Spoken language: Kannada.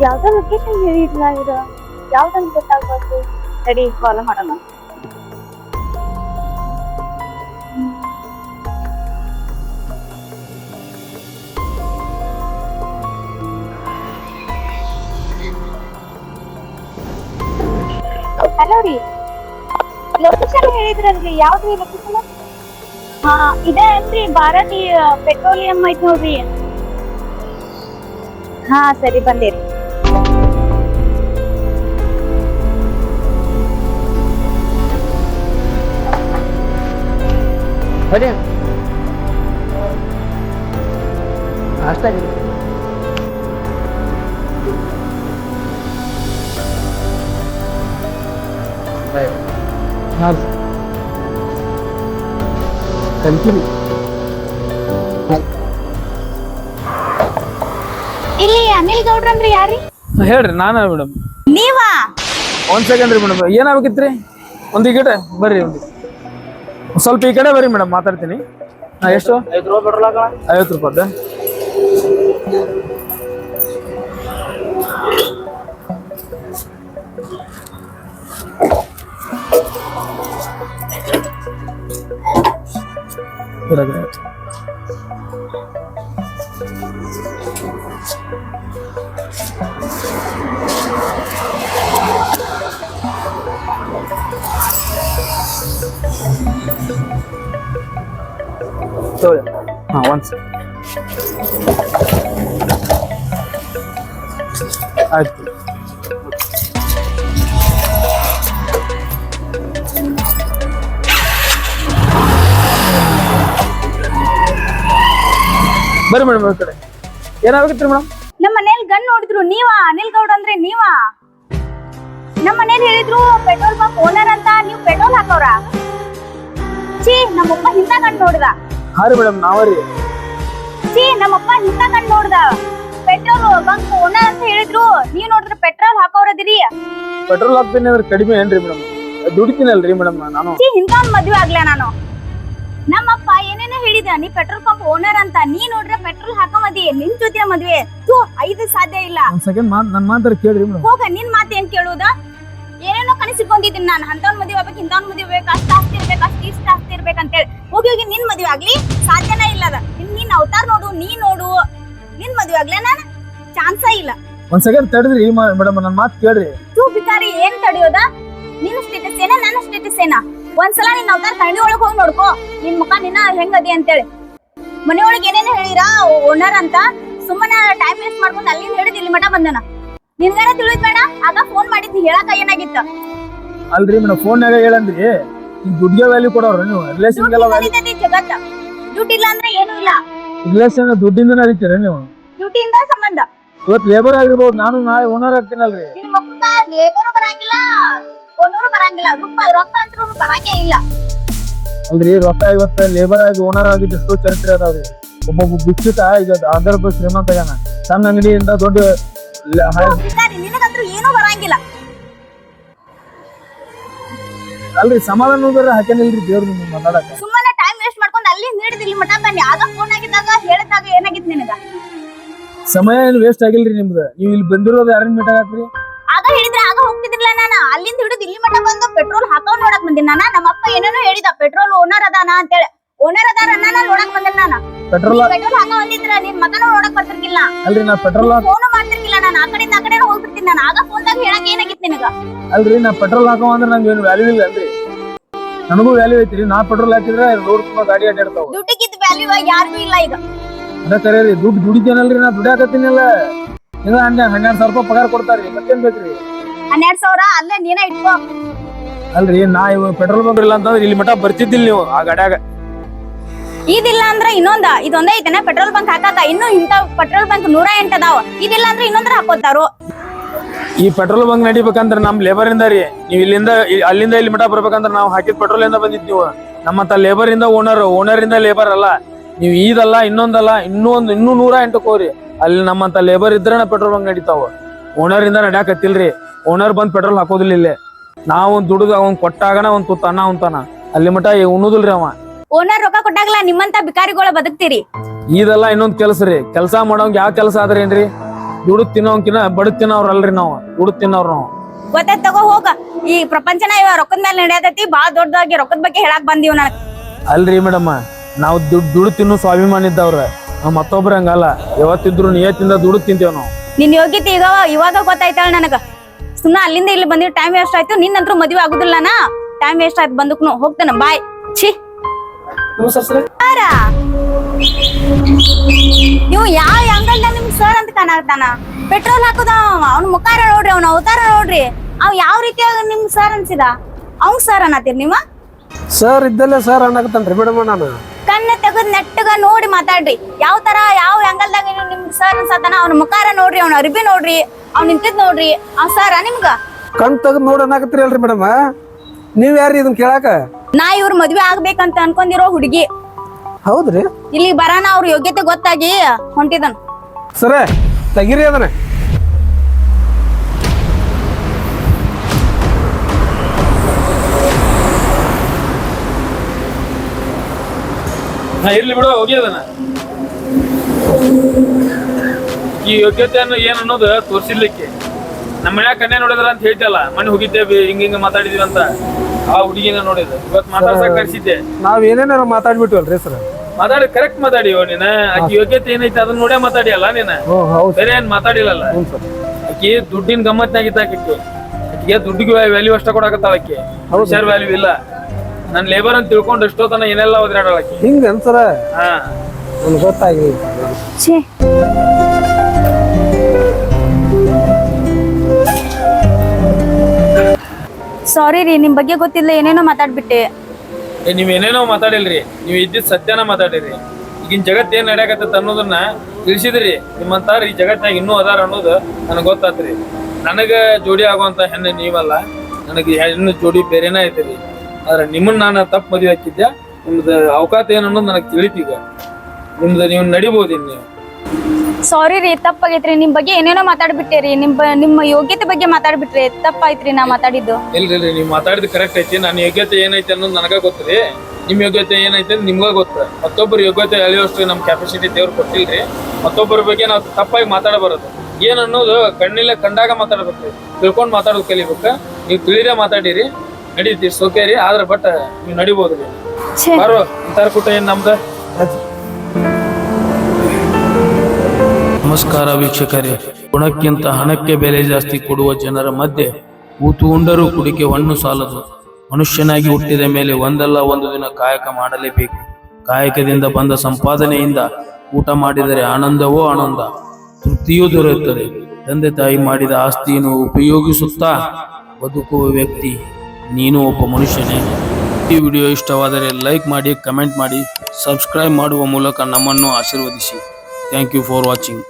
ಯಾವ್ದೋ ಲೊಕೇಶನ್ ಹೇಳಿದ್ಲ ಇವ್ರು ಯಾವ್ದಂತ ಗೊತ್ತಾಗ್ಬೋದು ಸರಿ ಫಾಲೋ ಮಾಡೋಣ. ಹಲೋ ರೀ. ಲೊಕೇಶನ್ ಹೇಳಿದ್ರಲ್ರಿ ಯಾವ್ದ್ರಿ ಲೊಕೇಶನ್ ಹಾ ಇದೆ ಅಲ್ರಿ ಭಾರತೀಯ ಪೆಟ್ರೋಲಿಯಂ ಐತ್ ನೋಡ್ರಿ. ಹಾ ಸರಿ ಬಂದಿರಿ. ಬನ್ನಿ. ಅಷ್ಟೇ. ಹಾಂ ಇಲ್ಲಿ ಅನಿಲ್ ಯಾರಿ? ಹೇಳ್ರಿ ನಾನು ಮೇಡಮ್. ನೀವಾ? ಒಂದ್ ಸೆಕೆಂಡ್ ರೀ ಮೇಡಮ್. ಏನಾಗಬೇಕಿತ್ರಿ? ಒಂದ್ ಗಿಟ ಬರ್ರಿ ಒಂದು ಸ್ವಲ್ಪ ಈ ಕಡೆ ಬರ್ರಿ ಮೇಡಮ್ ಮಾತಾಡ್ತೀನಿ ಹಾ ಎಷ್ಟು ಐವತ್ತು ರೂಪಾಯಿ ಹೊರಗಡೆ. ಹಾಂ ಸೆಕೆಂಡ್. ಆಯ್ತು. ಬರ್ರಿ ಮೇಡಮ್ ಈ ಕಡೆ. ಏನಾಗಬೇಕಿತ್ರಿ ಮೇಡಮ್? ನಮ್ಮ ಮನೇಲಿ ಗನ್ ನೋಡಿದ್ರು ನೀವಾ? ಅನಿಲ್ ಗೌಡ ಅಂದ್ರೆ ನೀವಾ? ನಮ್ಮ ಮನೇಲಿ ಹೇಳಿದ್ರು ಪೆಟ್ರೋಲ್ ಬಂಕ್ ಓನರ್ ಅಂತ ನೀವು ಪೆಟ್ರೋಲ್ ಹಾಕೋರ? ಛೀ ನಮ್ಮಪ್ಪ ಹಿಂದ ಗಂಡ್ ನೋಡ್ದ. ಹಾಂ ರೀ ಮೇಡಮ್ ನಾವರಿ ಛೀ ನಮ್ಮಪ್ಪ ಹಿಂದ ಗಂಡ್ ನೋಡ್ದ. ಪೆಟ್ರೋಲ್ ಬಂಕ್ ಓನರ್ ಅಂತ ಹೇಳಿದ್ರು. ನೀವ್ ನೋಡಿದ್ರೆ ಪೆಟ್ರೋಲ್ ಹಾಕೋರದಿರಿ. ಪೆಟ್ರೋಲ್ ಹಾಕ್ತೀನಿ ಅಂದ್ರೆ ಕಡಿಮೆ ಏನ್ರಿ ಮೇಡಮ್ ದುಡಿತೀನಲ್ರಿ ಮೇಡಮ್ ನಾನು. ಛೀ ಇಂತ ಮದ್ವೆ ಆಗ್ಲ ನಾನು. ನಮ್ಮಪ್ಪ ಏನೇನೋ ಹೇಳಿದ ನೀ ಪೆಟ್ರೋಲ್ ಪಂಪ್ ಓನರ್ ಅಂತ. ನೀ ನೋಡ್ರೆ ಪೆಟ್ರೋಲ್ ಹಾಕೊಂಬದಿ ನಿನ್ ಜೊತೆ ಮದ್ವೆ. ತೂ ಐದು ಸಾಧ್ಯ ಇಲ್ಲ. ಒಂದು ಸೆಕೆಂಡ್ ಮಾತ್ ನನ್ನ ಮಾತಾರ ಕೇಳ್ರಿ ಮೇಡಮ್ ಹೋಗ ನಿನ್ ಮಾತು ಏನ್ ಕೇಳುದ ಸಿಕ್ಕೊಂಡಿದ್ದೀನಿ ನಾನು. ಅಂತವ್ನ ಮದುವೆ ಆಗ್ಬೇಕು ಇಂಥವ್ನ ಮದುವೆ ಆಗ್ಬೇಕು ಅಷ್ಟು ಆಸ್ತಿ ಇರ್ಬೇಕು ಅಷ್ಟು ಇಷ್ಟ ಆಸ್ತಿ ಇರ್ಬೇಕಂತೇಳಿ ಹೋಗಿ ಹೋಗಿ ನಿನ್ ಮದುವೆ ಆಗ್ಲಿ ಸಾಧ್ಯನೇ ಇಲ್ಲ ಅದ. ನಿನ್ ನಿನ್ ಅವತಾರ ನೋಡು ನೀ ನೋಡು. ನಿನ್ ಮದುವೆ ಆಗ್ಲಿ ನಾನು ಚಾನ್ಸ ಇಲ್ಲ. ಒಂದ್ ಸೆಕೆಂಡ್ ತಡೆದ್ರಿ ಮೇಡಮ್ ನನ್ನ ಮಾತು ಕೇಳ್ರಿ. ತೂ ಬಿಕಾರಿ ಏನ್ ತಡೆಯೋದ? ನಿನ್ನ ಸ್ಟೇಟಸ್ ಏನ ನನ್ನ ಸ್ಟೇಟಸ್ ಏನ? ಒಂದ್ಸಲ ನಿನ್ ಅವತಾರ ಕಣ್ಣಿ ಒಳಗ್ ಹೋಗಿ ನೋಡ್ಕೋ. ನಿನ್ ಮುಖ ನಿನ್ನ ಹೆಂಗದಿ ಅಂತೇಳಿ. ಮನೆಯೊಳಗೆ ಏನೇನು ಹೇಳಿರಾ ಓನರ್ ಅಂತ ಸುಮ್ಮನೆ ಟೈಮ್ ವೇಸ್ಟ್ ಮಾಡ್ಕೊಂಡು ಅಲ್ಲಿಂದ ಹಿಡಿದು ಇಲ್ಲಿ ಮಠ ಬಂದನ. ನಿನ್ಗಾರ ತಿಳಿದ್ ಬೇಡ? ಆಗ ಫೋನ್ ಮಾಡಿದ್ದು ಹೇಳಕ ಏನಾಗಿತ್ತ? ಅಲ್ರಿ ಮೇಡಮ್ ಫೋನ್ಯಾಗ ಹೇಳಂದ್ರಿ. ಈಗ ದುಡ್ಡಿಗೆ ವ್ಯಾಲ್ಯೂ ಕೊಡೋರು ನೀವು. ರಿಲೇಷನ್ಗೆಲ್ಲ ವ್ಯಾಲ್ಯೂ ದುಡ್ಡು ಜಗತ್ತ. ದುಡ್ಡು ಇಲ್ಲ ಅಂದ್ರೆ ಏನೂ ಇಲ್ಲ. ರಿಲೇಷನ್ ದುಡ್ಡಿಂದ ನಡೀತೀರ ನೀವು? ದುಡ್ಡಿಂದ ಸಂಬಂಧ. ಇವತ್ತು ಲೇಬರ್ ಆಗಿರ್ಬೋದು ನಾನು ನಾಳೆ ಓನರ್ ಆಗ್ತೀನಲ್ರಿ. ನಿನ್ ಮಕ್ಕಳ ಲೇಬರು ಬರಂಗಿಲ್ಲ. ಒಂದೂರು ಬರಂಗಿಲ್ಲ. ರೂಪಾಯಿ ರೊಕ್ಕ ಅಂತೂ ಬರಂಗೇ ಇಲ್ಲ. ಅಲ್ರಿ ರೊಕ್ಕ ಇವತ್ತು ಲೇಬರ್ ಆಗಿ ಓನರ್ ಆಗಿದ್ದು ಎಷ್ಟೋ ಚರಿತ್ರೆ ಅದಾವ್ರಿ. ಒಬ್ಬೊಬ್ಬ ಬಿಚ್ಚಿತ ಈಗ ಅದರ ಬಸ್ ಶ್ರೀಮಂತ ಆಗ್ಯಾನ ಸಣ್ಣ ಅಂಗಡಿಯಿಂದ ದೊಡ್ಡ ಲ- ಹ- ಬಿಕಾರಿ ನಿನಗಂತೂ ಏನೂ ಬರಂಗಿಲ್ಲ. ಅಲ್ರಿ ಸಮಾಧಾನ ಹಾಕೇನಿಲ್ರಿ ದೇವ್ರ ನಿಮ್ಗೆ ಮಾತಾಡಕ ಸುಮ್ಮನೆ ಟೈಮ್ ವೇಸ್ಟ್ ಮಾಡ್ಕೊಂಡು ಅಲ್ಲಿ ನೀಡಿದ್ ಇಲ್ಲಿ ಮಠ ಬನ್ನಿ. ಆಗ ಫೋನ್ ಆಗಿದ್ದಾಗ ಹೇಳಿದಾಗ ಏನಾಗಿತ್ತು ನಿನಗ? ಸಮಯ ಏನು ವೇಸ್ಟ್ ಆಗಿಲ್ರಿ ನಿಮ್ದು? ನೀವು ಇಲ್ಲಿ ಬಂದಿರೋದು ಯಾರನ್ನ ಮೀಟ್ ಆಗತ್ರಿ ಆಗ ಹೇಳಿದ್ರೆ ಆಗ ಹೋಗ್ತಿದ್ರಲ್ಲ ನಾನು. ಅಲ್ಲಿಂದ ಹಿಡಿದು ಇಲ್ಲಿ ಮಠ ಬಂದು ಪೆಟ್ರೋಲ್ ಹಾಕೋ ನೋಡಕ್ ಬಂದಿನಿ ನಾನು. ನಮ್ಮಪ್ಪ ಏನೇನೋ ಹೇಳಿದ ಪೆಟ್ರೋಲ್ ಓನರ್ ಅದಾನ ಅಂತೇಳಿ. ಓನರ್ ಅದಾರ ನಾನು ನೋಡಕ್ ಬಂದಿಲ್ಲ ನಾನು. ಪೆಟ್ರೋಲ್ ಪೆಟ್ರೋಲ್ ಹಾಕ ಬಂದಿದ್ರ ನಿನ್ ಮಗನ ನೋಡಕ್ ಬರ್ತಿರ್ಕಿಲ್ಲ ಅಲ್ರಿ ನಾ ಪೆಟ್ರೋಲ್ ಫೋನ್ ಮಾಡ್ತಿರ್ಲಿಲ್ಲ ನಾನು. ಆ ಕಡೆಯಿಂದ ಆ ಕಡೆ ಹೋಗ್ಬಿಡ್ತೀನಿ ನಾನು. ಆಗ ಫೋನ್ದಾಗ ಹೇಳಕ್ ಏನಾಗಿತ್ತು ನಿನಗ? ಅಲ್ರಿ ನಾ ಪೆಟ್ರೋಲ್ ಹಾಕೋ ಅಂದ್ರೆ ನಂಗೆ ಏನು ವ್ಯಾಲ್ಯೂ ಇಲ್ಲ ಅಲ್ರಿ. ನನಗೂ ವ್ಯಾಲ್ಯೂ ಐತ್ರಿ. ನಾ ಪೆಟ್ರೋಲ್ ಹಾಕಿದ್ರೆ ರೋಡ್ ತುಂಬಾ ಗಾಡಿ ಅಡ್ಡಾಡ್ತಾವ. ದುಡ್ಡಿಗಿದ್ದ ವ್ಯಾಲ್ಯೂ ಯಾರಿಗೂ ಇಲ್ಲ ಈಗ. ಅದ ಕರೆ ರೀ ದುಡ್ಡು ದುಡಿತೇನಲ್ರಿ ನಾ ದುಡಿಯಾಕತ್ತೀನಲ್ಲ ಇಲ್ಲ ಅಂದ್ರೆ ಹನ್ನೆರಡು ಸಾವಿರ ರೂಪಾಯಿ ಪಗಾರ ಕೊಡ್ತಾರ್ರಿ ಮತ್ತೇನ್ ಬೇಕ್ರಿ? ಹನ್ನೆರಡು ಸಾವಿರ ಅಲ್ಲೇ ನೀನ ಇಟ್ಕೋ. ಅಲ್ರಿ ನಾ ಇವ ಪೆಟ್ರೋಲ್ ಬಂಕ್ ಇಲ್ಲ ಅಂತಂದ್ರೆ ಇಲ್ಲಿ ಮಠ ಬರ್ತಿದ್ದಿಲ್ಲ ನೀವು ಆ ಗಾಡ್ಯಾಗ. ಇದಿಲ್ಲ ಅಂದ್ರೆ ಇನ್ನೊಂದ ಇದೊಂದೇ ಐತೆನ? ಪೆಟ್ರೋಲ್ ಬಂಕ್ ಹಾಕಾಕ ಇನ್ನು ಇಂತ ಪೆಟ್ರೋಲ್ ಬಂಕ್ ನೂರ ಎಂಟದಾವ ಅದಾವ. ಇದಿಲ್ಲ ಅಂದ್ರೆ ಇನ್ನೊಂದ್ರ ಹಾಕೋತಾರು? ಈ ಪೆಟ್ರೋಲ್ ಬಂಕ್ ನಡಿಬೇಕಂದ್ರೆ ನಮ್ ಲೇಬರ್ ಇಂದ ರೀ. ನೀವು ಇಲ್ಲಿಂದ ಅಲ್ಲಿಂದ ಇಲ್ಲಿ ಮಠ ಬರ್ಬೇಕಂದ್ರೆ ನಾವು ಹಾಕಿದ ಪೆಟ್ರೋಲ್ ಇಂದ ಬಂದಿದ್ ನೀವು. ನಮ್ಮತ್ತ ಲೇಬರ್ ಇಂದ ಓನರ್ ಓನರ್ ಇಂದ ಲೇಬರ್ ಅಲ್ಲ. ನೀವು ಇದಲ್ಲ ಇನ್ನೊಂದಲ್ಲ ಇನ್ನೂ ಒಂದು ಇನ್ನೂ ನೂರ ಎಂಟು ಕೋರಿ. ಅಲ್ಲಿ ನಮ್ಮಂತ ಲೇಬರ್ ಇದ್ರೆ ಪೆಟ್ರೋಲ್ ಬಂಕ್ ನಡೀತಾವ. ಓನರ್ ಇಂದ ನಡ್ಯಾಕತ್ತಿಲ್ರಿ. ಓನರ್ ಬಂದ್ ಪೆಟ್ರೋಲ್ ಹಾಕೋದಿಲ್ಲ ಇಲ್ಲಿ. ನಾವು ದುಡ್ದು ಅವ್ನ್ ಕೊಟ್ಟಾಗನ ಒಂದ್ ತುತ್ತ ಅನ್ನ ಉಂತಾನ ಅಲ್ಲಿ ಮಠ ಉಣ್ಣುದಿಲ್ರಿ ಅವ. ಓನರ್ ರೊಕ್ಕ ಕೊಟ್ಟಾಗಲ್ಲ ನಿಮ್ಮಂತ ಬಿಕಾರಿಗಳ ಬದುಕ್ತೀರಿ. ಇದೆಲ್ಲ ಇನ್ನೊಂದ್ ಕೆಲಸ ರೀ. ಕೆಲಸ ಮಾಡೋಂಗ್ ಯಾವ ಕೆಲಸ ಆದ್ರೇನ್ರಿ? ದುಡ್ಡು ತಿನ್ನೋಕಿನ ಬಡ ತಿನ್ನೋರಲ್ರಿ ನಾವು ದುಡ್ಡು ತಿನ್ನೋರು ನಾವು. ಗೊತ್ತಾಯ್ತ್ ತಗೋ ಹೋಗ. ಈ ಪ್ರಪಂಚನ ಇವ ರೊಕ್ಕದ ಮೇಲೆ ನಡೆಯತೈತಿ ಬಾಳ ದೊಡ್ಡದಾಗಿ ರೊಕ್ಕದ ಬಗ್ಗೆ ಹೇಳಕ್ ಬಂದೀವ್ ನನಗ್ ಅಲ್ರಿ ಮೇಡಮ್ ನಾವು ದುಡ್ಡು ದುಡ್ಡು ತಿನ್ನೋ ಸ್ವಾಭಿಮಾನ ಇದ್ದವ್ರ. ನಾವು ಮತ್ತೊಬ್ರ ಹಂಗಲ್ಲ ಯಾವತ್ತಿದ್ರು ನಿಯತ್ತಿಂದ ದುಡ್ಡು ತಿಂತೇವ್ ನಾವು. ನಿನ್ ಯೋಗ್ಯತೆ ಈಗ ಇವಾಗ ಗೊತ್ತಾಯ್ತಾಳ ನನಗ. ಸುಮ್ನ ಅಲ್ಲಿಂದ ಇಲ್ಲಿ ಬಂದಿದ್ ಟೈಮ್ ವೇಸ್ಟ್ ಆಯ್ತು ನಿನ್ನಂತ್ರು ಮದ್ವೆ ಆಗುದಿಲ್ಲನಾ ಟೈಮ್ ವೇಸ್ಟ್ ಆಯ್ತು ಬಂದಕ್ನು ಹೋಗ್ತಾನ ಬಾಯ್. ಛೀ? ನೀವು ಯಾವ ಅಂಗಲ್ದಾಗ ನಿಮ್ಗೆ ಸರ್ ಅಂತ ಕಾಣತಾನ ಪೆಟ್ರೋಲ್ ಹಾಕುದ ಅವ್ನ ಮುಖಾರ ನೋಡ್ರಿ ಅವ್ನ ಅವತಾರ ನೋಡ್ರಿ. ಅವ್ ಯಾವ ರೀತಿಯಾಗ ನಿಮ್ ಸರ್ ಅನ್ಸಿದ? ಅವ್ನ್ ಸರ್ ಅನ್ನತ್ತೀರಿ ನೀವ? ಸರ್ ಇದ್ದಲ್ಲೇ ಸರ್ ಅನ್ನಕತ್ತನ್ರಿ ಮೇಡಮ್ ನಾನು. ಕಣ್ಣ ತೆಗದ್ ನೆಟ್ಟಗ ನೋಡಿ ಮಾತಾಡ್ರಿ. ಯಾವ ತರ ಯಾವ ಅಂಗಲ್ದಾಗ ನಿಮ್ ಸರ್ ಅನ್ಸತಾನ ಅವ್ನ ಮುಖಾರ ನೋಡ್ರಿ ಅವ್ನ ಅರ್ಬಿ ನೋಡ್ರಿ ಅವ್ನ ನಿಂತಿದ್ ನೋಡ್ರಿ. ಅವ್ ಸರ್ ನಿಮ್ಗ? ಕಣ್ ತೆಗೆದು ನೋಡಿ ಅನ್ನಕತ್ತೀರಿ ಅಲ್ರಿ ಮೇಡಮ್ ನೀವ್ ಯಾರ್ರಿ ಇದನ್ ಕೇಳಾಕ? ನಾ ಇವ್ರ ಮದ್ವೆ ಆಗ್ಬೇಕಂತ ಅನ್ಕೊಂಡಿರೋ ಹುಡುಗಿ. ಹೌದ್ರಿ? ಇಲ್ಲಿ ಬರಾನ ಅವ್ರ ಯೋಗ್ಯತೆ ಗೊತ್ತಾಗಿ ಹೊಂಟಿದನ್. ಸರ ತಗಿರಿ ಅದನ್ನ. ನಾ ಇರ್ಲಿ ಬಿಡು ಹೋಗಿ ಅದನ್ನ. ಈ ಯೋಗ್ಯತೆಯನ್ನು ಏನ್ ಅನ್ನೋದು ತೋರಿಸಿರ್ಲಿಕ್ಕೆ. ನಮ್ಮ ಮನ್ಯಾಗ ಕನ್ಯಾ ನೋಡಿದ್ರ ಅಂತ ಹೇಳ್ತಲ್ಲ ಮನೆ ಹೋಗಿದ್ದೇವೆ ಹಿಂಗ ಹಿಂಗ ಮಾತಾಡಿದೀವಿ ಅಂತ. ಆ ಹುಡುಗಿನ ನೋಡಿದ ಇವತ್ ಮಾತಾಡ್ಸಕ್ ಕರ್ಸಿದ್ದೆ. ನಾವ್ ಏನೇನಾರ ಮಾತಾಡ್ಬಿಟ್ವಲ್ರಿ ಸರ್? ಮಾತಾಡಿ ಕರೆಕ್ಟ್ ಮಾತಾಡಿ ನೀನ. ಆಕಿ ಯೋಗ್ಯತೆ ಏನೈತೆ ಅದನ್ನ ನೋಡೇ ಮಾತಾಡಿ ಅಲ್ಲ ನೀನ. ಓ ಹೌದು ಬೇರೆ ಏನ್ ಮಾತಾಡಿಲ್ಲಲ್ಲ. ಹ್ಞೂ ಸರ್. ಆಕಿ ದುಡ್ಡಿನ ಗಮ್ಮತ್ನಾಗಿತ್ತ ಆಕಿ ಆಕಿಗೆ ದುಡ್ಡಿಗೆ ವ್ಯಾಲ್ಯೂ ಅಷ್ಟ ಕೊಡಕತ್ತಾಳ ಆಕಿ ಹುಷಾರ್ ವ್ಯಾಲ್ಯೂ ಇಲ್ಲ. ನನ್ ಲೇಬರ್ ಅಂತ ತಿಳ್ಕೊಂಡು ಎಷ್ಟೋ ತನ ಏನೆಲ್ಲ ಒದ್ರಾಡಲ್ಲ ಆಕಿ ಹಿಂಗ ಅನ್ಸರ ಹಾ. ನನ್ಗೆ ಗೊತ್ತಾಗಿ ಛೇ. ಸಾರಿ ರೀ ನಿಮ್ ಬಗ್ಗೆ ಗೊತ್ತಿಲ್ಲ ಏನೇನೋ ಮಾತಾಡ್ಬಿಟ್ಟೆ. ಏ, ನೀವ್ ಏನೇನೋ ಮಾತಾಡಿಲ್ರಿ ನೀವ್ ಇದ್ದಿದ್ ಸತ್ಯನ ಮಾತಾಡಿರಿ. ಈಗಿನ ಜಗತ್ ಏನ್ ನಡೆಯಕತ್ತ ಅನ್ನೋದನ್ನ ತಿಳಿಸಿದ್ರಿ. ನಿಮ್ಮಂತಾರ ಈ ಜಗತ್ನಾಗ ಇನ್ನೂ ಅದಾರ ಅನ್ನೋದು ನನಗ್ ಗೊತ್ತಾತ್ರಿ. ನನಗ ಜೋಡಿ ಆಗುವಂತ ಹೆಣ್ಣು ನೀವಲ್ಲ ನನಗೆ ಹೆಣ್ಣು ಜೋಡಿ ಬೇರೆನೇ ಐತ್ರಿ. ಆದ್ರೆ ನಿಮ್ಮನ್ನ ನಾನು ತಪ್ಪು ಮದುವೆ ಹಾಕಿದ್ದೆ ನಿಮ್ದು ಅವಕಾಶ ಏನನ್ನೋದು ನನಗೆ ತಿಳಿತೀಗ ನಿಮ್ದು ನೀವು ನಡಿಬೋದು ಇನ್ನು. ನೀವು ಸಾರಿ ರೀ ತಪ್ಪಾಗೈತ್ರಿ. ನಿಮ್ ಬಗ್ಗೆ ಏನೇನೋ ಮಾತಾಡ್ಬಿಟ್ಟೆ ರೀ ನಿಮ್ ಬ- ನಿಮ್ಮ ಯೋಗ್ಯತೆ ಬಗ್ಗೆ ಮಾತಾಡ್ಬಿಟ್ರಿ ತಪ್ಪಾಯ್ತ್ರಿ ನಾ ಮಾತಾಡಿದ್ದು. ಇಲ್ರಿ ಇಲ್ರಿ ನೀವು ಮಾತಾಡಿದ್ ಕರೆಕ್ಟ್ ಐತಿ. ನನ್ನ ಯೋಗ್ಯತೆ ಏನೈತೆ ಅನ್ನೋದು ನನಗ ಗೊತ್ತ್ರಿ ನಿಮ್ ಯೋಗ್ಯತೆ ಏನೈತೆ ಅಂತ ನಿಮ್ಗ ಗೊತ್ತ. ಮತ್ತೊಬ್ಬರ ಯೋಗ್ಯತೆ ಅಳಿಯೋಷ್ಟು ನಮ್ ಕೆಪಾಸಿಟಿ ದೇವ್ರು ಕೊಟ್ಟಿಲ್ರಿ. ಮತ್ತೊಬ್ಬರ ಬಗ್ಗೆ ನಾವು ತಪ್ಪಾಗಿ ಮಾತಾಡಬಾರದು. ಏನ್ ಅನ್ನೋದು ಕಣ್ಣಿಲ್ಲ ಕಂಡಾಗ ಮಾತಾಡ್ಬೇಕ್ರಿ ತಿಳ್ಕೊಂಡ್ ಮಾತಾಡೋದು ಕಲಿಬೇಕ. ನೀವು ತಿಳಿದೇ ಮಾತಾಡಿರಿ. ನಡೀತಿ ಸೋಕೆ ರೀ ಆದ್ರ ಬಟ್ ನೀವು ನಡಿಬೋದ್ರಿ ಛೇ. ಬಾರೋ ಅಂತಾರ ಕೂಟ ಏನ್ ನಮ್ದ? ನಮಸ್ಕಾರ ವೀಕ್ಷಕರೇ. ಗುಣಕ್ಕಿಂತ ಹಣಕ್ಕೆ ಬೆಲೆ ಜಾಸ್ತಿ ಕೊಡುವ ಜನರ ಮಧ್ಯೆ ಊತು ಉಂಡರೂ ಕುಡಿಕೆ ಹಣ್ಣು ಸಾಲದು. ಮನುಷ್ಯನಾಗಿ ಹುಟ್ಟಿದ ಮೇಲೆ ಒಂದಲ್ಲ ಒಂದು ದಿನ ಕಾಯಕ ಮಾಡಲೇಬೇಕು. ಕಾಯಕದಿಂದ ಬಂದ ಸಂಪಾದನೆಯಿಂದ ಊಟ ಮಾಡಿದರೆ ಆನಂದವೋ ಆನಂದ? ತೃಪ್ತಿಯೂ ದೊರೆಯುತ್ತದೆ. ತಂದೆ ತಾಯಿ ಮಾಡಿದ ಆಸ್ತಿಯನ್ನು ಉಪಯೋಗಿಸುತ್ತಾ ಬದುಕುವ ವ್ಯಕ್ತಿ ನೀನು ಒಬ್ಬ ಮನುಷ್ಯನೇ. ಈ ವಿಡಿಯೋ ಇಷ್ಟವಾದರೆ ಲೈಕ್ ಮಾಡಿ, ಕಮೆಂಟ್ ಮಾಡಿ, ಸಬ್ಸ್ಕ್ರೈಬ್ ಮಾಡುವ ಮೂಲಕ ನಮ್ಮನ್ನು ಆಶೀರ್ವದಿಸಿ. Thank you for watching.